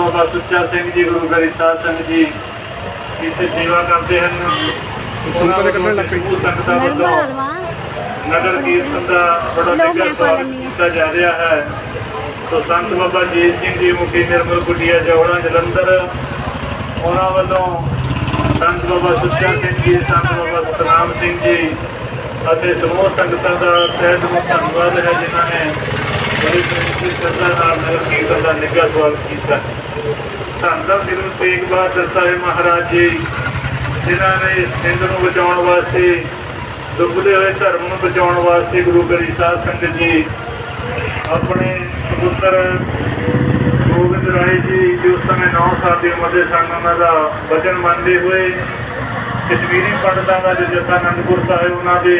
ਬਾਬਾ ਸੁੱਚਾ ਸਿੰਘ ਜੀ ਗੁਰੂ ਗਰੀ ਸਾਹਿਬ ਸਿੰਘ ਜੀ ਇੱਥੇ ਸੇਵਾ ਕਰਦੇ ਹਨ ਉਹਨਾਂ ਕੱਢਣ ਲੱਗ ਪਈ। ਸੰਗਤਾਂ ਵੱਲੋਂ ਨਗਰ ਕੀਰਤਨ ਦਾ ਬੜਾ ਨਿੱਘਾ ਸਵਾਗਤ। ਕੀਤਾ ਜਾ ਰਿਹਾ ਹੈ ਸੋ ਸੰਤ ਬਾਬਾ ਜੀਤ ਸਿੰਘ ਜੀ ਮੁਖੀ ਨਿਰਮਲ ਕੁਟੀਆ ਜੋੜਾ ਜਲੰਧਰ ਉਹਨਾਂ ਵੱਲੋਂ ਸੰਤ ਬਾਬਾ ਸੁੱਚਾ ਸਿੰਘ ਜੀ ਸੰਤ ਬਾਬਾ ਸਤਨਾਮ ਸਿੰਘ ਜੀ ਅਤੇ ਸਮੂਹ ਸੰਗਤਾਂ ਦਾ ਤਹਿ ਦਿਲੋਂ ਧੰਨਵਾਦ ਹੈ ਜਿਨ੍ਹਾਂ ਨੇ ਬੜੀ ਪ੍ਰੀਤੀ ਸ਼ਰਧਾ ਨਾਲ ਨਗਰ ਕੀਰਤਨ ਦਾ ਨਿੱਘਾ ਸਵਾਗਤ ਕੀਤਾ ਧੰਨ ਧੰਨ ਗੁਰੂ ਤੇਗ ਬਹਾਦਰ ਸਾਹਿਬ ਮਹਾਰਾਜ ਜੀ ਜਿਨ੍ਹਾਂ ਨੇ ਸਿੰਧ ਨੂੰ ਬਚਾਉਣ ਵਾਸਤੇ ਡੁੱਬਦੇ ਹੋਏ ਧਰਮ ਨੂੰ ਬਚਾਉਣ ਵਾਸਤੇ ਗੁਰੂ ਗਰੀ ਸਾਹਿਬ ਸੰਗਤ ਜੀ ਆਪਣੇ ਪੁੱਤਰ ਗੋਬਿੰਦ ਰਾਏ ਜੀ ਜੋ ਉਸ ਸਮੇਂ 9 ਸਾਲ ਦੀ ਉਮਰ ਦੇ ਸਨ ਉਹਨਾਂ ਦਾ ਵਚਨ ਮੰਨਦੇ ਹੋਏ ਕਸ਼ਮੀਰੀ ਪੰਡਤਾਂ ਦਾ ਜੋ ਜਥਾ ਅਨੰਦਪੁਰ ਸਾਹਿਬ ਉਹਨਾਂ ਦੇ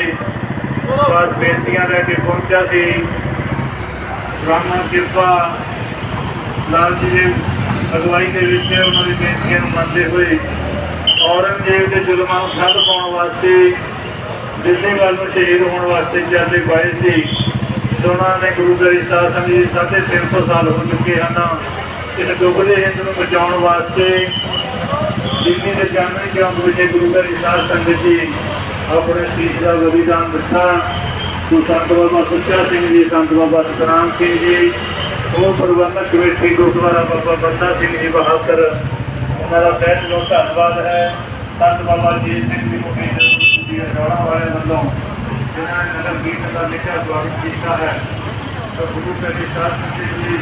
ਬਾਅਦ ਬੇਨਤੀਆਂ ਲੈ ਕੇ ਪਹੁੰਚਿਆ ਸੀ ਬ੍ਰਾਹਮਣ ਕਿਰਪਾ ਲਾਲ ਜੀ ਦੇ ਅਗਵਾਈ ਦੇ ਵਿੱਚ ਉਹਨਾਂ ਦੀ ਬੇਨਤੀਆਂ ਨੂੰ ਮੰਨਦੇ ਹੋਏ ਔਰੰਗਜ਼ੇਬ ਦੇ ਜ਼ੁਲਮਾਂ ਨੂੰ ਠੱਲ ਪਾਉਣ ਵਾਸਤੇ, ਦਿੱਲੀ ਵੱਲ ਨੂੰ ਸ਼ਹੀਦ ਹੋਣ ਵਾਸਤੇ ਚੱਲਦੇ ਪਏ ਸੀ। ਦੋਨਾਂ ਨੇ ਗੁਰੂ ਗ੍ਰੰਥ ਸਾਹਿਬ ਸੰਗਤ ਜੀ ਸਾਢੇ ਤਿੰਨ ਸੌ ਸਾਲ ਹੋ ਚੁੱਕੇ ਹਨ। ਇਸ ਡੁੱਬਦੇ ਹਿੰਦ ਨੂੰ ਬਚਾਉਣ ਵਾਸਤੇ ਦਿੱਲੀ ਦੇ ਜਾਣਨ ਚੌਂਕ ਵਿਖੇ ਗੁਰੂ ਗ੍ਰੰਥ ਸਾਹਿਬ ਸੰਗਤ ਜੀ ਆਪਣੇ ਸੀਸ ਦਾ ਬਲੀਦਾਨ ਦਿੱਤਾ। ਸੋ ਸੰਤ ਬਾਬਾ ਸੁੱਚਾ ਸਿੰਘ ਜੀ, ਸੰਤ ਬਾਬਾ ਸਤਨਾਮ ਸਿੰਘ ਜੀ ਉਹ ਪ੍ਰਬੰਧਕ ਕਮੇਟੀ, ਗੁਰਦੁਆਰਾ ਬਾਬਾ ਬੰਦਾ ਸਿੰਘ ਜੀ ਬਹਾਦਰ। ਉਹਨਾਂ ਦਾ ਤਹਿ ਦਿਲੋਂ ਧੰਨਵਾਦ ਹੈ। ਸੰਤ ਬਾਬਾ ਜੀ ਸਿੰਘ ਜੀ ਮੁਖੀ ਜੀ ਰੋਣਾ ਵਾਲੇ ਵੱਲੋਂ, ਜਿਨ੍ਹਾਂ ਨੇ ਨਗਰ ਕੀਰਤਨ ਦਾ ਲਿਖਿਆ ਸਵਾਗਤ ਕੀਤਾ ਹੈ। ਗੁਰੂ ਗ੍ਰੰਥ ਸਾਹਿਬ ਜੀ